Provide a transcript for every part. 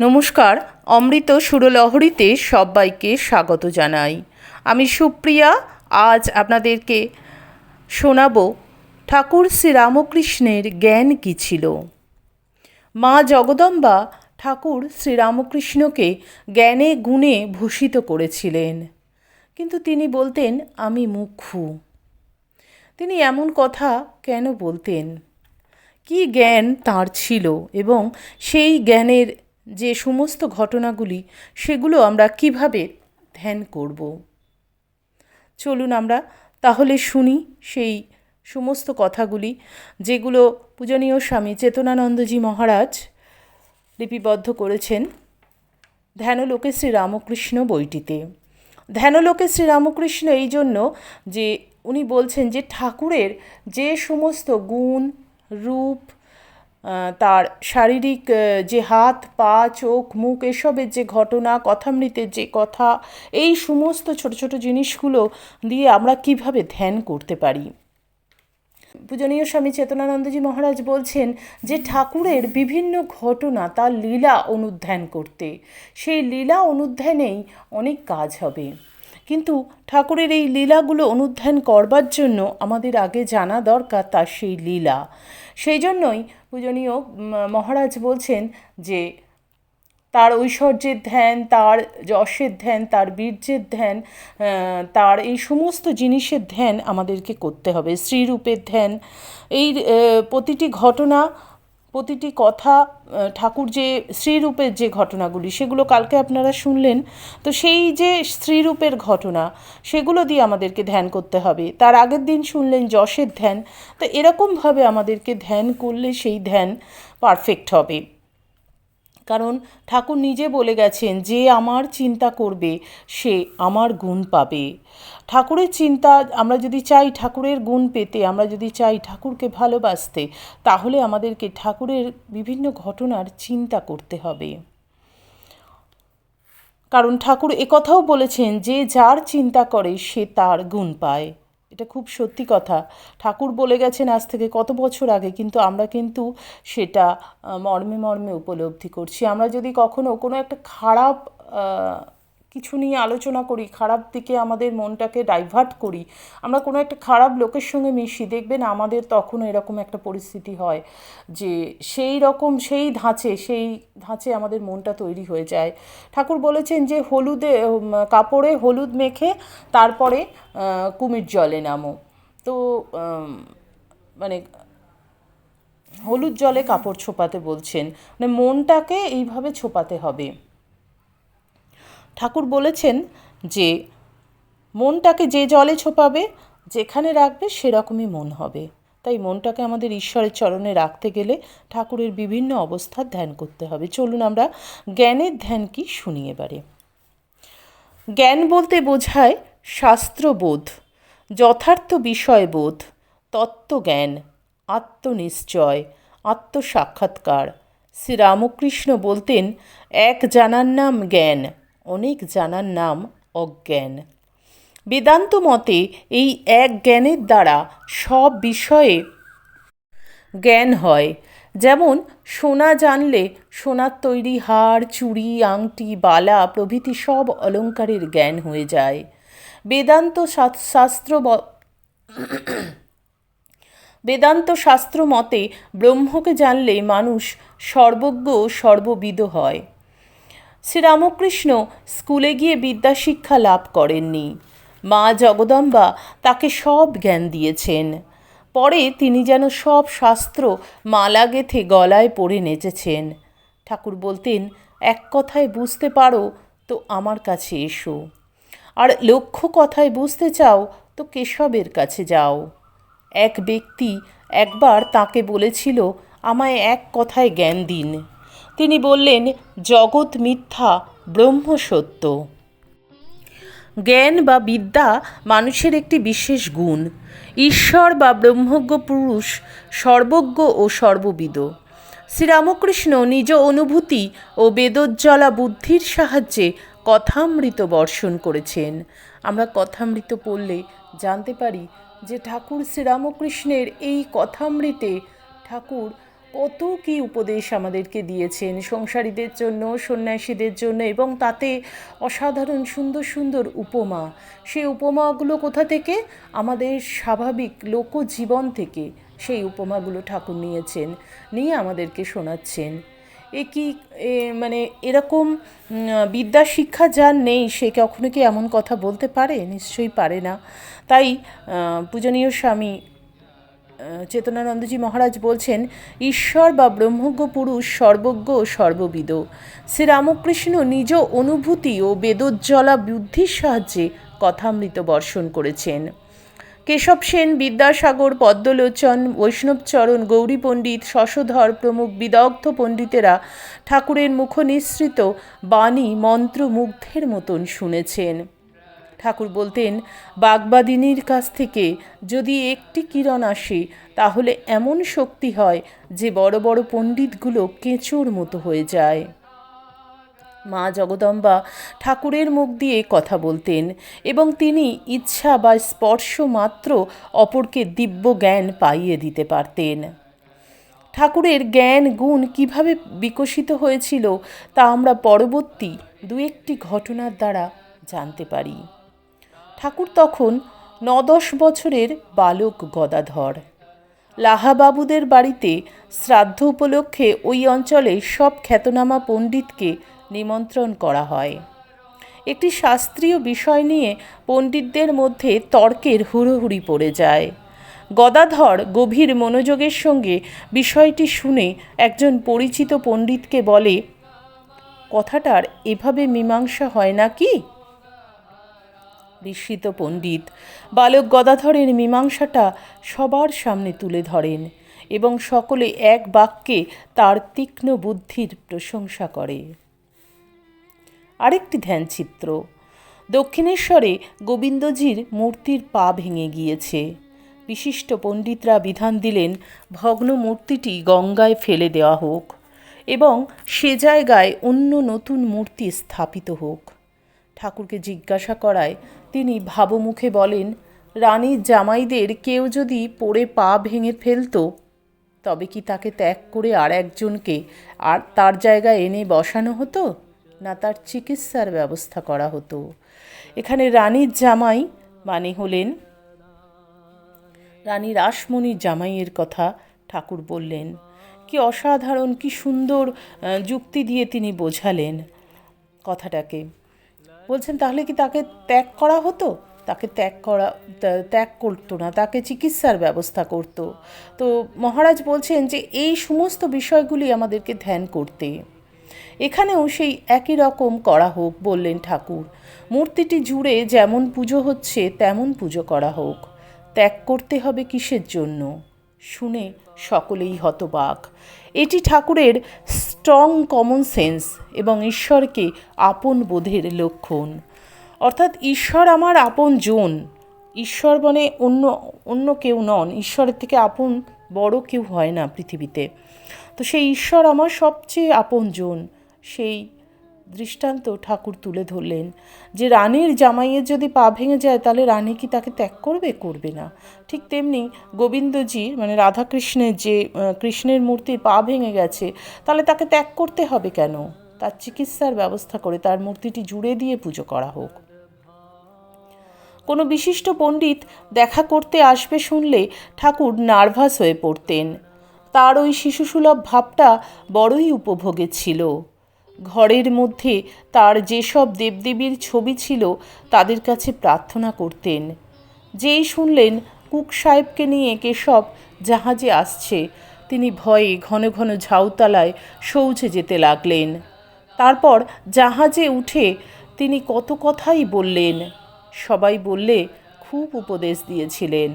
নমস্কার, অমৃত সুরলহরীতে সবাইকে স্বাগত জানাই। আমি সুপ্রিয়া, আজ আপনাদেরকে শোনাবো ঠাকুর শ্রীরামকৃষ্ণের জ্ঞান কী ছিল? মা জগদম্বা ঠাকুর শ্রীরামকৃষ্ণকে জ্ঞানে গুণে ভূষিত করেছিলেন। কিন্তু তিনি বলতেন, আমি মুখ্যু। তিনি এমন কথা কেন বলতেন? কী জ্ঞান তার ছিল এবং সেই জ্ঞানের যে সমস্ত ঘটনাগুলি, সেগুলো আমরা কীভাবে ধ্যান করব? চলুন আমরা তাহলে শুনি সেই সমস্ত কথাগুলি, যেগুলো পূজনীয় স্বামী চেতনানন্দজি মহারাজ লিপিবদ্ধ করেছেন ধ্যানলোকে শ্রীরামকৃষ্ণ বইটিতে। ধ্যানলোকে শ্রীরামকৃষ্ণ এই জন্য যে উনি বলছেন যে ঠাকুরের যে সমস্ত গুণ, রূপ তার শারীরিক যে হাত, পা, চোখ, মুখ, এসবের যে ঘটনা, কথামৃতের যে কথা, এই সমস্ত ছোট ছোট জিনিসগুলো দিয়ে আমরা কীভাবে ধ্যান করতে পারি? পূজনীয় স্বামী চেতনানন্দজি মহারাজ বলছেন যে ঠাকুরের বিভিন্ন ঘটনা তার লীলা অনুধ্যান করতে। সেই লীলা অনুধ্যানেই অনেক কাজ হবে। কিন্তু ঠাকুরের এই লীলাগুলো অনুধ্যান করবার জন্য আমাদের আগে জানা দরকার তার সেই লীলা। সেই জন্যই পূজনীয় মহারাজ বলছেন যে, তার ঐশ্বর্যের ধ্যান, তার যশের ধ্যান, তার বীর্যের ধ্যান তার এই সমস্ত জিনিসের ধ্যান আমাদেরকে করতে হবে। শ্রীরূপের ধ্যান। এই প্রতিটি ঘটনা প্রতিটি কথা ঠাকুর যে স্ত্রীরূপের যে ঘটনাগুলি, সেগুলো কালকে আপনারা শুনলেন। তো সেই যে স্ত্রীরূপের ঘটনা, সেগুলো দিয়ে আমাদেরকে ধ্যান করতে হবে। তার আগের দিন শুনলেন যশের ধ্যান। তো এরকমভাবে আমাদেরকে ধ্যান করলে সেই ধ্যান পারফেক্ট হবে। কারণ ঠাকুর নিজে বলে গেছেন যে আমার চিন্তা করবে, সে আমার গুণ পাবে। ঠাকুরের চিন্তা আমরা যদি চাই ঠাকুরের গুণ পেতে, আমরা যদি চাই ঠাকুরকে ভালোবাসতে, তাহলে আমাদেরকে ঠাকুরের বিভিন্ন ঘটনার চিন্তা করতে হবে। কারণ ঠাকুর একথাও বলেছেন যে যার চিন্তা করে, সে তার গুণ পায়। এটা খুব সত্যি কথা। ঠাকুর বলে গেছেন আজ থেকে কত বছর আগে, কিন্তু আমরা কিন্তু সেটা মর্মে মর্মে উপলব্ধি করছি। আমরা যদি কখনো কোনো একটা খারাপ কিছু নিয়ে আলোচনা করি, খারাপ দিকে আমাদের মনটাকে ডাইভার্ট করি, আমরা কোনো একটা খারাপ লোকের সঙ্গে মিশি, দেখবেন আমাদের তখনও এরকম একটা পরিস্থিতি হয় যে সেই রকম সেই ধাঁচে সেই ধাঁচে আমাদের মনটা তৈরি হয়ে যায়। ঠাকুর বলেছেন যে হলুদে কাপড়ে হলুদ মেখে তারপরে কুমির জলে নামো। তো মানে হলুদ জলে কাপড় ছোপাতে বলছেন মানে মনটাকে এইভাবে ছোপাতে হবে। ঠাকুর বলেছেন যে, মনটাকে যে জলে ছোপাবে, যেখানে রাখবে সেরকমই মন হবে। তাই মনটাকে আমাদের ঈশ্বরের চরণে রাখতে গেলে ঠাকুরের বিভিন্ন অবস্থার ধ্যান করতে হবে। চলুন আমরা জ্ঞানের ধ্যান কি শুনি এবারে। জ্ঞান বলতে বোঝায় শাস্ত্রবোধ, যথার্থ বিষয়বোধ, তত্ত্বজ্ঞান, আত্মনিশ্চয়, আত্মসাক্ষাৎকার। শ্রীরামকৃষ্ণ বলতেন, এক জানার নাম জ্ঞান অনেক জানার নাম অজ্ঞান। বেদান্ত মতে এই এক জ্ঞানের দ্বারা সব বিষয়ে জ্ঞান হয়। যেমন, সোনা জানলে সোনার তৈরি হার, চুড়ি, আংটি, বালা প্রভৃতি সব অলংকারের জ্ঞান হয়ে যায়। বেদান্ত শাস্ত্র বেদান্ত শাস্ত্র মতে ব্রহ্মকে জানলে মানুষ সর্বজ্ঞ সর্ববিদ হয়। শ্রীরামকৃষ্ণ স্কুলে গিয়ে বিদ্যা শিক্ষা লাভ করেননি। মা জগদম্বা তাকে সব জ্ঞান দিয়েছেন। পরে তিনি যেন সব শাস্ত্র মালা গেথে গলায় পড়ে নেচেছেন। ঠাকুর বলতেন, এক কথায় বুঝতে পারো তো আমার কাছে এসো। আর লক্ষ্য কথায় বুঝতে চাও তো কেশবের কাছে যাও। এক ব্যক্তি একবার তাকে বলেছিল, আমায় এক কথায় জ্ঞান দিন। তিনি বললেন, জগৎ মিথ্যা, ব্রহ্ম সত্য। জ্ঞান বা বিদ্যা মানুষের একটি বিশেষ গুণ। ঈশ্বর বা ব্রহ্মজ্ঞ পুরুষ সর্বজ্ঞ ও সর্ববিদ। শ্রীরামকৃষ্ণ নিজ অনুভূতি ও বেদজ্জ্বলা বুদ্ধির সাহায্যে কথামৃত বর্ষণ করেছেন। আমরা কথামৃত পড়লে জানতে পারি যে ঠাকুর শ্রীরামকৃষ্ণের এই কথামৃতে ঠাকুর কত কি উপদেশ আমাদেরকে দিয়েছেন সংসারীদের জন্য, সন্ন্যাসীদের জন্য এবং তাতে অসাধারণ, সুন্দর সুন্দর উপমা। সেই উপমাগুলো কোথা থেকে? আমাদের স্বাভাবিক লোকজীবন থেকে সেই উপমাগুলো ঠাকুর নিয়েছেন, নিয়ে আমাদেরকে শোনাচ্ছেন। এ কি মানে এরকম বিদ্যা শিক্ষা যার নেই, সে কখনো কি এমন কথা বলতে পারে? নিশ্চয়ই পারে না। তাই পূজনীয় স্বামী চেতনানন্দজি মহারাজ বলছেন, ঈশ্বর বা ব্রহ্মজ্ঞ পুরুষ সর্বজ্ঞ ও সর্ববিদ। শ্রীরামকৃষ্ণ নিজ অনুভূতি ও বেদোজ্জ্বলা বুদ্ধির সাহায্যে কথামৃত বর্ষণ করেছেন। কেশব সেন, বিদ্যাসাগর, পদ্মলোচন বৈষ্ণবচরণ গৌরী পণ্ডিত, শশধর প্রমুখ, বিদগ্ধ পণ্ডিতেরা ঠাকুরের মুখনিসৃত বাণী মন্ত্রমুগ্ধের মতন শুনেছেন। ঠাকুর বলতেন, বাগবাদিনীর কাছ থেকে যদি একটি কিরণ আসে, তাহলে এমন শক্তি হয় যে বড় বড় পণ্ডিতগুলো কেঁচোর মতো হয়ে যায়। মা জগদম্বা ঠাকুরের মুখ দিয়ে কথা বলতেন এবং তিনি ইচ্ছা বা স্পর্শ মাত্র অপরকে দিব্য জ্ঞান পাইয়ে দিতে পারতেন। ঠাকুরের জ্ঞান গুণ কীভাবে বিকশিত হয়েছিল তা আমরা পরবর্তী দু একটি ঘটনার দ্বারা জানতে পারি। ঠাকুর তখন ন দশ বছরের বালক গদাধর। লাহাবাবুদের বাড়িতে শ্রাদ্ধ উপলক্ষে ওই অঞ্চলে সব খ্যাতনামা পণ্ডিতকে নিমন্ত্রণ করা হয়। একটি শাস্ত্রীয় বিষয় নিয়ে পণ্ডিতদের মধ্যে তর্কের হুড়োহুড়ি পড়ে যায়। গদাধর গভীর মনোযোগের সঙ্গে বিষয়টি শুনে একজন পরিচিত পণ্ডিতকে বলে, কথাটার এভাবে মীমাংসা হয় না কি বিস্মিত পণ্ডিত। বালক গদাধরের মীমাংসাটা সবার সামনে তুলে ধরেন এবং সকলে এক বাক্যে তার তীক্ষ্ণ বুদ্ধির প্রশংসা করে। আরেকটি ধ্যানচিত্র। দক্ষিণেশ্বরে গোবিন্দজির মূর্তির পা ভেঙে গিয়েছে। বিশিষ্ট পণ্ডিতরা বিধান দিলেন, ভগ্ন মূর্তিটি গঙ্গায় ফেলে দেওয়া হোক এবং সে জায়গায় অন্য নতুন মূর্তি স্থাপিত হোক। ঠাকুরকে জিজ্ঞাসা করায় তিনি ভাবমুখে বলেন রানীর জামাইদের কেউ যদি পড়ে পা ভেঙে ফেলতো, তবে কি তাকে ত্যাগ করে আর একজনকে আর তার জায়গায় এনে বসানো হতো? না তার চিকিৎসার ব্যবস্থা করা হতো? এখানে রানীর জামাই মানে হলেন রানী রাসমণির জামাইয়ের কথা ঠাকুর বললেন। কি অসাধারণ, কি সুন্দর যুক্তি দিয়ে তিনি বোঝালেন কথাটাকে। বলছেন, তাহলে কি তাকে ত্যাগ করা হতো? তাকে ত্যাগ করা ত্যাগ করতো না, তাকে চিকিৎসার ব্যবস্থা করতো। তো মহারাজ বলছেন যে, এই সমস্ত বিষয়গুলি আমাদেরকে ধ্যান করতে। এখানেও সেই একই রকম করা হোক, বললেন ঠাকুর। মূর্তিটি জুড়ে যেমন পুজো হচ্ছে, তেমন পুজো করা হোক। ত্যাগ করতে হবে কিসের জন্য? শুনে সকলেই হতবাক। এটি ঠাকুরের স্ট্রং কমন সেন্স এবং ঈশ্বরকে আপন বোধের লক্ষণ। অর্থাৎ ঈশ্বর আমার আপন জন। ঈশ্বর মানে অন্য অন্য কেউ নন। ঈশ্বরের থেকে আপন বড় কেউ হয় না পৃথিবীতে। তো সেই ঈশ্বর আমার সবচেয়ে আপন জন। সেই দৃষ্টান্ত ঠাকুর তুলে ধরলেন যে রানীর জামাইয়ের যদি পা ভেঙে যায়, তাহলে রানী কি তাকে ত্যাগ করবে? করবে না। ঠিক তেমনি গোবিন্দজি মানে রাধাকৃষ্ণের যে কৃষ্ণের মূর্তির পা ভেঙে গেছে, তাহলে তাকে ত্যাগ করতে হবে কেন? তার চিকিৎসার ব্যবস্থা করে তার মূর্তিটি জুড়ে দিয়ে পুজো করা হোক। কোনো বিশিষ্ট পণ্ডিত দেখা করতে আসবে শুনলে ঠাকুর নার্ভাস হয়ে পড়তেন। তার ওই শিশুসুলভ ভাবটা বড়ই উপভোগে ছিল। ঘরের মধ্যে তার যেসব দেবদেবীর ছবি ছিল তাদের কাছে প্রার্থনা করতেন। যেই শুনলেন কুক সাহেবকে নিয়ে কেশব জাহাজে আসছে, তিনি ভয়ে ঘন ঘন ঝাউতলায় শৌচে যেতে লাগলেন। তারপর জাহাজে উঠে তিনি কত কথাই বললেন। সবাই বললে, খুব উপদেশ দিয়েছিলেন।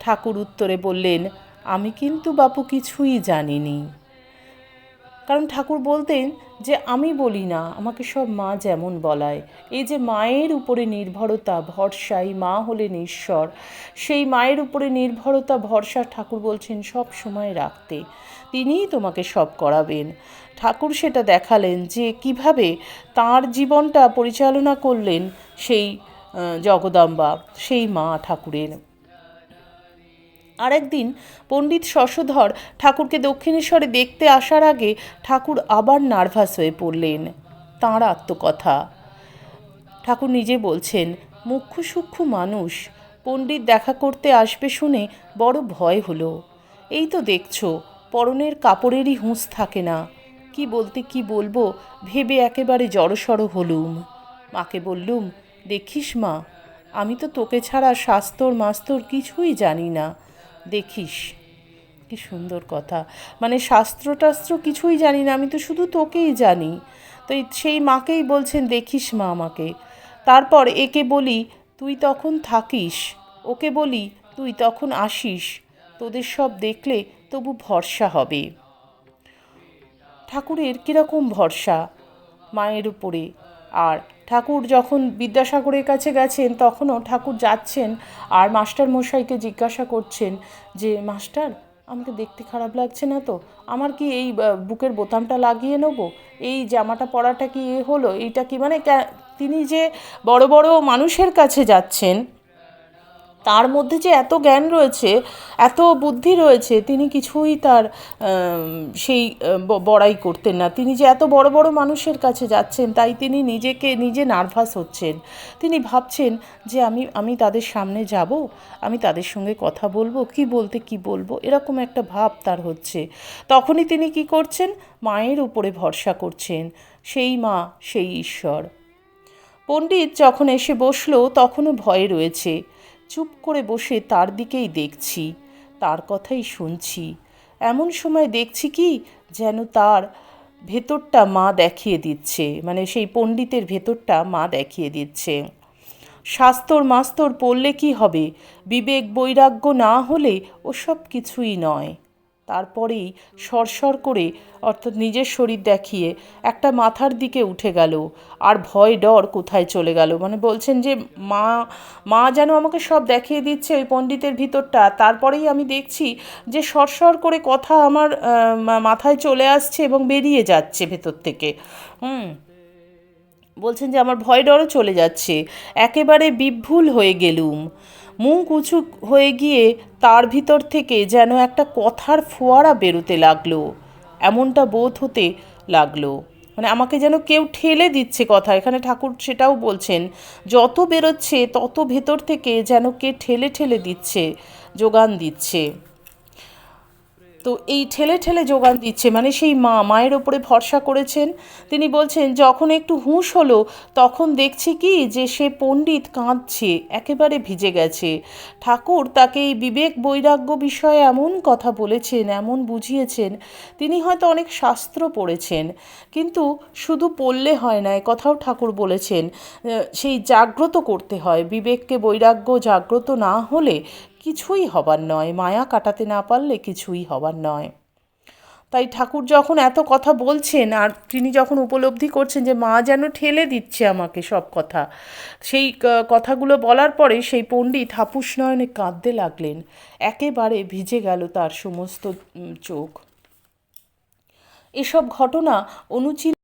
ঠাকুর উত্তরে বললেন, আমি কিন্তু বাপু কিছুই জানিনি। কারণ ঠাকুর বলতেন যে আমি বলি না, আমাকে সব মা যেমন বলায়। এই যে মায়ের উপরে নির্ভরতা ভরসা এই মা হলেন ঈশ্বর, সেই মায়ের উপরে নির্ভরতা, ভরসা ঠাকুর বলছেন সব সময় রাখতে। তিনিই তোমাকে সব করাবেন। ঠাকুর সেটা দেখালেন যে কীভাবে তার জীবনটা পরিচালনা করলেন সেই জগদম্বা, সেই মা ঠাকুরের। আরেকদিন পণ্ডিত শশধর ঠাকুরকে দক্ষিণেশ্বরে দেখতে আসার আগে ঠাকুর আবার নার্ভাস হয়ে পড়লেন। তাঁর আত্মকথা। ঠাকুর নিজে বলছেন, মুখ্য সূক্ষ্ম মানুষ, পণ্ডিত দেখা করতে আসবে শুনে বড় ভয় হলো। এই তো দেখছ, পরনের কাপড়েরই হুঁস থাকে না। কি বলতে কি বলব, ভেবে একেবারে জড়সড় হলুম। মাকে বললুম, দেখিস মা, আমি তো তোকে ছাড়া শাস্তর মাস্তর কিছুই জানি না। দেখিস। কি সুন্দর কথা। মানে শাস্ত্র টাস্ত্র কিছুই জানি না, আমি তো শুধু তোকেই জানি। তো সেই মাকেই বলছেন, দেখিস মা আমাকে। তারপর একে বলি, তুই তখন থাকিস। ওকে বলি, তুই তখন আসিস। তোদের সব দেখলে তবু ভরসা হবে। ঠাকুরের কীরকম ভরসা? মায়ের উপরে। আর ঠাকুর যখন বিদ্যাসাগরের কাছে গেছেন, তখনও ঠাকুর যাচ্ছেন আর মাস্টার মশাইকে জিজ্ঞাসা করছেন যে, মাস্টার, আমাকে দেখতে খারাপ লাগছে না তো? আমার কি এই বুকের বোতামটা লাগিয়ে নেব? এই জামাটা পরাটা কি এ হলো? এইটা কি? মানে তিনি যে বড় বড় মানুষের কাছে যাচ্ছেন তার মধ্যে যে এত জ্ঞান রয়েছে, এত বুদ্ধি রয়েছে, তিনি কিছুই তার সেই বড়াই করতেন না। তিনি যে এত বড় বড় মানুষের কাছে যাচ্ছেন, তাই তিনি নিজেকে, নিজে নার্ভাস হচ্ছেন। তিনি ভাবছেন যে আমি আমি তাদের সামনে যাব, আমি তাদের সঙ্গে কথা বলব, কি বলতে কি বলব, এরকম একটা ভাব তার হচ্ছে। তখনই তিনি কি করছেন? মায়ের উপরে ভরসা করছেন, সেই মা, সেই ঈশ্বর। পণ্ডিত যখন এসে বসল, তখনও ভয়ে রয়েছে। চুপ করে বসে তার দিকেই দেখছি, তার কথাই শুনছি। এমন সময় দেখছি কি, যেন তার ভেতরটা মা দেখিয়ে দিচ্ছে মানে সেই পণ্ডিতের ভেতরটা মা দেখিয়ে দিচ্ছে। শাস্তর মাস্তর পড়লে কি হবে? বিবেক বৈরাগ্য না হলে ও সব কিছুই নয়। তারপরেই সরসর করে, অর্থাৎ নিজের শরীর দেখিয়ে, একটা মাথার দিকে উঠে গেল। আর ভয় ডর কোথায় চলে গেল? মানে বলছেন যে, মা মা যেন আমাকে সব দেখিয়ে দিচ্ছে ওই পণ্ডিতের ভিতরটা। তারপরেই আমি দেখছি যে, সরসর করে কথা আমার মাথায় চলে আসছে এবং বেরিয়ে যাচ্ছে ভেতর থেকে। হুম। বলছেন যে, আমার ভয় ডরও চলে যাচ্ছে। একেবারে বিভুল হয়ে গেলুম। মুখ উঁচু হয়ে গিয়ে তার ভিতর থেকে যেন একটা কথার ফোয়ারা বেরোতে লাগল। এমনটা বোধ হতে লাগল। মানে আমাকে যেন কেউ ঠেলে দিচ্ছে কথা। এখানে ঠাকুর সেটাও বলছেন, যত বেরোচ্ছে, তত ভেতর থেকে যেন কে ঠেলে ঠেলে দিচ্ছে, যোগান দিচ্ছে। তো এই ঠেলে ঠেলে যোগান দিচ্ছে মানে সেই মা, মায়ের ওপরে ভরসা করেছেন। তিনি বলছেন, যখন একটু হুঁশ হলো, তখন দেখছি কি যে সে পণ্ডিত কাঁদছে, একেবারে ভিজে গেছে। ঠাকুর তাকে এই বিবেক বৈরাগ্য বিষয়ে এমন কথা বলেছেন, এমন বুঝিয়েছেন, তিনি হয়তো অনেক শাস্ত্র পড়েছেন। কিন্তু শুধু পড়লে হয় না কথাও ঠাকুর বলেছেন সেই জাগ্রত করতে হয়। বিবেককে বৈরাগ্য জাগ্রত না হলে কিছুই হবার নয়, মায়া কাটাতে না পারলে কিছুই হবার নয়। তাই ঠাকুর যখন এত কথা বলছেন আর তিনি যখন উপলব্ধি করছেন যে মা যেন ঠেলে দিচ্ছে আমাকে সব কথা, সেই কথাগুলো বলার পরে সেই পণ্ডিত হাপুস নয়নে কাঁদতে লাগলেন। একেবারে ভিজে গেল তার সমস্ত চোখ। এসব ঘটনা অনুচিত